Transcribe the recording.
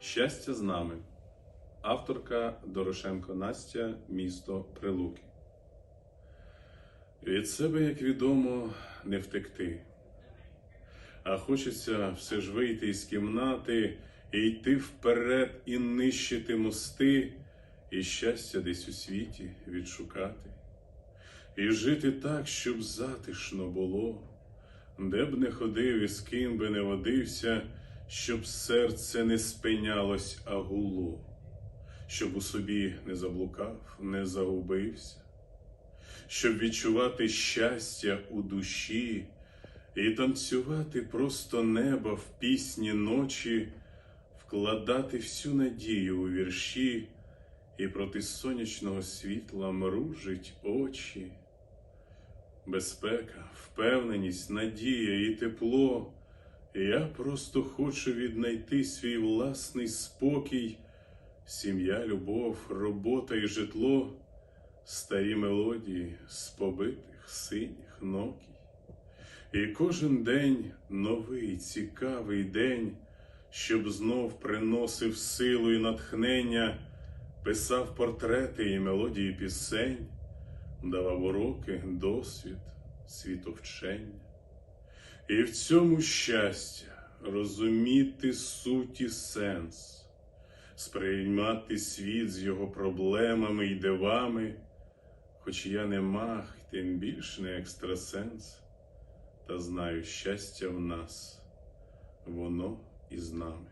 Щастя з нами. Авторка Дорошенко Настя, місто Прилуки. Від себе, як відомо, не втекти. А хочеться все ж вийти із кімнати і йти вперед і нищити мости, і щастя десь у світі відшукати, і жити так, щоб затишно було, де б не ходив і з ким би не водився, щоб серце не спинялось, а гуло, щоб у собі не заблукав, не загубився, щоб відчувати щастя у душі і танцювати просто неба в пісні ночі, вкладати всю надію у вірші і проти сонячного світла мружить очі. Безпека, впевненість, надія і тепло. Я просто хочу віднайти свій власний спокій, сім'я, любов, робота і житло, старі мелодії з побитих синіх нокій. І кожен день новий цікавий день, щоб знов приносив силу і натхнення, писав портрети і мелодії пісень, давав уроки, досвід, світовчення. І в цьому щастя розуміти суті сенс, сприймати світ з його проблемами і дивами, хоч я не маг, тим більш не екстрасенс, та знаю щастя в нас, воно із нами.